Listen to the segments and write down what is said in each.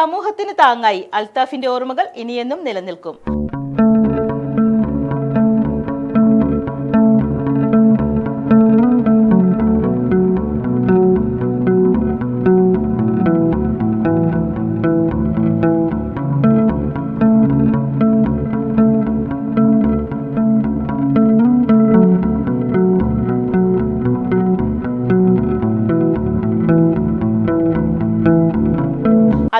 സമൂഹത്തിന് താങ്ങായി. അൽത്താഫിന്റെ ഓർമ്മകൾ ഇനിയെന്നും നിലനിൽക്കും.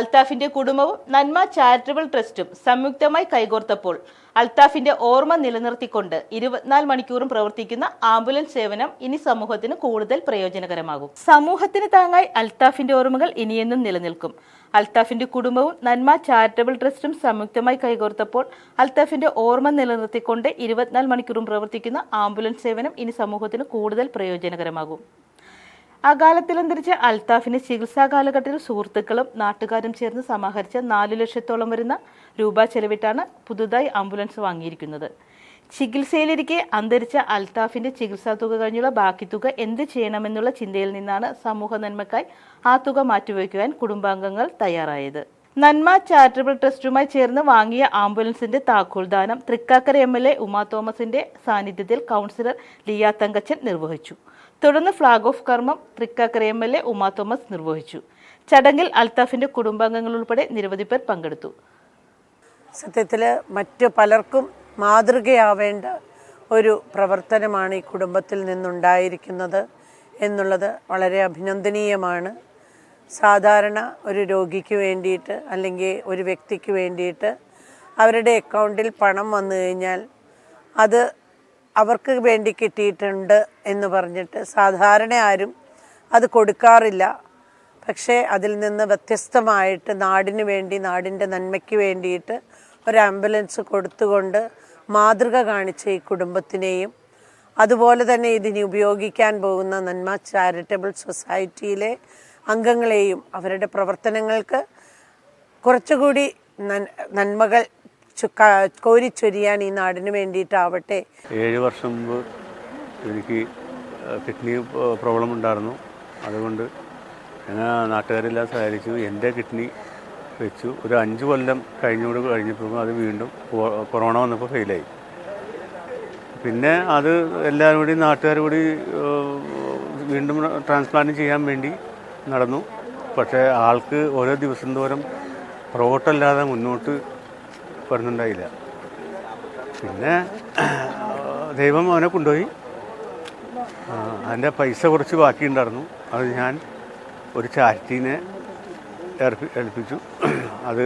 അൽത്താഫിന്റെ കുടുംബവും നന്മ ചാരിറ്റബിൾ ട്രസ്റ്റും സംയുക്തമായി കൈകോർത്തപ്പോൾ അൽത്താഫിന്റെ ഓർമ്മ നിലനിർത്തിക്കൊണ്ട് ഇരുപത്തിനാല് മണിക്കൂറും പ്രവർത്തിക്കുന്ന ആംബുലൻസ് സേവനം ഇനി സമൂഹത്തിന് കൂടുതൽ പ്രയോജനകരമാകും. സമൂഹത്തിന് താങ്ങായി അൽത്താഫിന്റെ ഓർമ്മകൾ ഇനിയെന്നും നിലനിൽക്കും. അൽത്താഫിന്റെ കുടുംബവും നന്മ ചാരിറ്റബിൾ ട്രസ്റ്റും സംയുക്തമായി കൈകോർത്തപ്പോൾ അൽത്താഫിന്റെ ഓർമ്മ നിലനിർത്തിക്കൊണ്ട് ഇരുപത്തിനാല് മണിക്കൂറും പ്രവർത്തിക്കുന്ന ആംബുലൻസ് സേവനം ഇനി സമൂഹത്തിന് കൂടുതൽ പ്രയോജനകരമാകും. അകാലത്തിൽ അന്തരിച്ച അൽത്താഫിന് ചികിത്സാ കാലഘട്ടത്തിൽ സുഹൃത്തുക്കളും നാട്ടുകാരും ചേർന്ന് സമാഹരിച്ച നാലു ലക്ഷത്തോളം വരുന്ന രൂപ ചെലവിട്ടാണ് പുതുതായി ആംബുലൻസ് വാങ്ങിയിരിക്കുന്നത്. ചികിത്സയിലിരിക്കെ അന്തരിച്ച അൽത്താഫിന്റെ ചികിത്സാ തുക കഴിഞ്ഞുള്ള ബാക്കി തുക എന്ത് ചെയ്യണമെന്നുള്ള ചിന്തയിൽ നിന്നാണ് സമൂഹ നന്മക്കായി ആ തുക മാറ്റിവെക്കുവാൻ കുടുംബാംഗങ്ങൾ തയ്യാറായത്. നന്മ ചാരിറ്റബിൾ ട്രസ്റ്റുമായി ചേർന്ന് വാങ്ങിയ ആംബുലൻസിന്റെ താക്കോൽദാനം Thrikkakara M L A Uma തോമസിന്റെ സാന്നിധ്യത്തിൽ കൗൺസിലർ ലിയ തങ്കച്ചൻ നിർവഹിച്ചു. തുടർന്ന് ഫ്ളാഗ് ഓഫ് കർമ്മം Thrikkakara M L A Uma Thomas നിർവഹിച്ചു. ചടങ്ങിൽ അൽത്താഫിന്റെ കുടുംബാംഗങ്ങൾ ഉൾപ്പെടെ നിരവധി പേർ പങ്കെടുത്തു. സത്യത്തിൽ മറ്റു പലർക്കും മാതൃകയാവേണ്ട ഒരു പ്രവർത്തനമാണ് ഈ കുടുംബത്തിൽ നിന്നുണ്ടായിരിക്കുന്നത് എന്നുള്ളത് വളരെ അഭിനന്ദനീയമാണ്. സാധാരണ ഒരു രോഗിക്ക് വേണ്ടിയിട്ട് അല്ലെങ്കിൽ ഒരു വ്യക്തിക്ക് വേണ്ടിയിട്ട് അവരുടെ അക്കൗണ്ടിൽ പണം വന്നു കഴിഞ്ഞാൽ അത് അവർക്ക് വേണ്ടി കിട്ടിയിട്ടുണ്ട് എന്ന് പറഞ്ഞിട്ട് സാധാരണ ആരും അത് കൊടുക്കാറില്ല. പക്ഷേ അതിൽ നിന്ന് വ്യത്യസ്തമായിട്ട് നാടിന് വേണ്ടി നാടിന്റെ നന്മയ്ക്ക് വേണ്ടിയിട്ട് ഒരു ആംബുലൻസ് കൊടുത്തുകൊണ്ട് മാതൃക കാണിച്ച ഈ കുടുംബത്തിനെയും അതുപോലെ തന്നെ ഇതിന് ഉപയോഗിക്കാൻ പോകുന്ന നന്മ ചാരിറ്റബിൾ സൊസൈറ്റിയിലെ അംഗങ്ങളെയും അവരുടെ പ്രവർത്തനങ്ങൾക്ക് കുറച്ചുകൂടി നന്മകൾ കോരിച്ചൊരിയാൻ ഈ നാടിന് വേണ്ടിയിട്ടാവട്ടെ. ഏഴ് വർഷം മുമ്പ് എനിക്ക് കിഡ്നി പ്രോബ്ലം ഉണ്ടായിരുന്നു അതുകൊണ്ട് ഞാൻ നാട്ടുകാരെല്ലാം സഹായിച്ചു. എന്റെ കിഡ്നി വെച്ചു. ഒരു അഞ്ച് കൊല്ലം കഴിഞ്ഞോട് കഴിഞ്ഞപ്പോൾ അത് വീണ്ടും കൊറോണ വന്നപ്പോൾ ഫെയിലായി. പിന്നെ അത് എല്ലാവരും കൂടി നാട്ടുകാരും കൂടി വീണ്ടും ട്രാൻസ്പ്ലാന്റ് ചെയ്യാൻ വേണ്ടി നടന്നു. പക്ഷേ ആൾക്ക് ഓരോ ദിവസം തോറും പ്രോട്ടല്ലാതെ മുന്നോട്ട് വരുന്നുണ്ടായില്ല. പിന്നെ ദൈവം അവനെ കൊണ്ടുപോയി. അതിന്റെ പൈസ കുറച്ച് ബാക്കിയുണ്ടായിരുന്നു. അത് ഞാൻ ഒരു ചാരിറ്റീനെ ഏർപ്പി ഏൽപ്പിച്ചു. അത്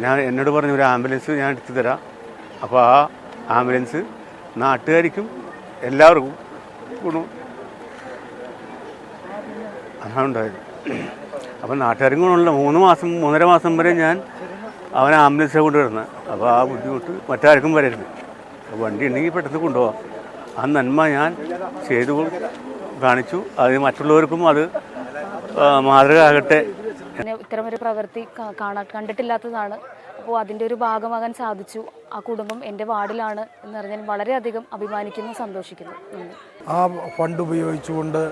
ഞാൻ എന്നോട് പറഞ്ഞു ഒരു ആംബുലൻസ് ഞാൻ എടുത്തു തരാം. അപ്പോൾ ആ ആംബുലൻസ് നാട്ടുകാർക്കും എല്ലാവർക്കും ഗുണം. അതാണ് ഉണ്ടായത്. അപ്പം നാട്ടുകാരും ഗുണമുള്ള മൂന്ന് മാസം മൂന്നര മാസം വരെ ഞാൻ അവനെ ആംബുലൻസിൽ കൊണ്ടുവരുന്നത് അപ്പോൾ ആ ബുദ്ധിമുട്ട് മറ്റാർക്കും വരരുത്. അപ്പോൾ വണ്ടി ഉണ്ടെങ്കിൽ പെട്ടെന്ന് കൊണ്ടുപോകാം ആ നന്മ ഞാൻ ചെയ്തു കാണിച്ചു. അത് മറ്റുള്ളവർക്കും അത് മാതൃകയാകട്ടെ. മാതൃക ആകട്ടെ പിന്നെ ഇത്തരം ഒരു പ്രവൃത്തി കാണാൻ കണ്ടിട്ടില്ലാത്തതാണ്. അപ്പോൾ അതിന്റെ ഒരു ഭാഗമാകാൻ സാധിച്ചു. ആ കുടുംബം എന്റെ വാർഡിലാണ് എന്ന് പറഞ്ഞാൽ വളരെയധികം അഭിമാനിക്കുന്നു സന്തോഷിക്കുന്നു. ആ ഫണ്ട് ഉപയോഗിച്ചുകൊണ്ട്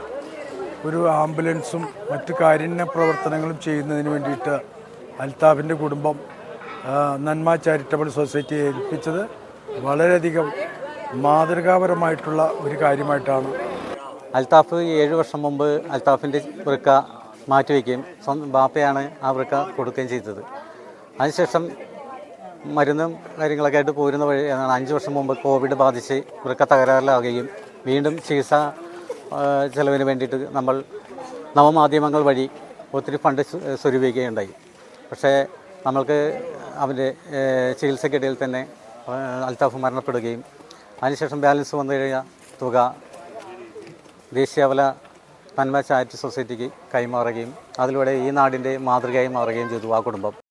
ഒരു ആംബുലൻസും മറ്റു കാരുണ്യ പ്രവർത്തനങ്ങളും ചെയ്യുന്നതിന് വേണ്ടിയിട്ട് അൽത്താഫിന്റെ കുടുംബം നന്മ ചാരിറ്റബിൾ സൊസൈറ്റിയെ ഏൽപ്പിച്ചത് വളരെയധികം മാതൃകാപരമായിട്ടുള്ള ഒരു കാര്യമായിട്ടാണ്. അൽതാഫ് ഏഴ് വർഷം മുമ്പ് അൽത്താഫിന്റെ വൃക്ക മാറ്റിവെക്കുകയും സ്വന്തം ബാപ്പയാണ് ആ വൃക്ക കൊടുക്കുകയും ചെയ്തത്. അതിനുശേഷം മരുന്നും കാര്യങ്ങളൊക്കെ ആയിട്ട് പോരുന്ന വഴി അഞ്ച് വർഷം മുമ്പ് കോവിഡ് ബാധിച്ച് വൃക്ക തകരാറിലാവുകയും വീണ്ടും ചികിത്സ ചെലവിന് വേണ്ടിയിട്ട് നമ്മൾ നവമാധ്യമങ്ങൾ വഴി ഒത്തിരി ഫണ്ട് സ്വ- സ്വരൂപിക്കുകയുണ്ടായി. പക്ഷേ നമ്മൾക്ക് അവന്റെ ചികിത്സയ്ക്കിടയിൽ തന്നെ അൽത്താഫ് മരണപ്പെടുകയും അതിനുശേഷം ബാലൻസ് വന്നു കഴിഞ്ഞ തുക ദേശീയവല നന്മ ചാരിറ്റി സൊസൈറ്റിക്ക് കൈമാറുകയും അതിലൂടെ ഈ നാടിന്റെ മാതൃകയായി മാറുകയും ചെയ്തു ആ കുടുംബം.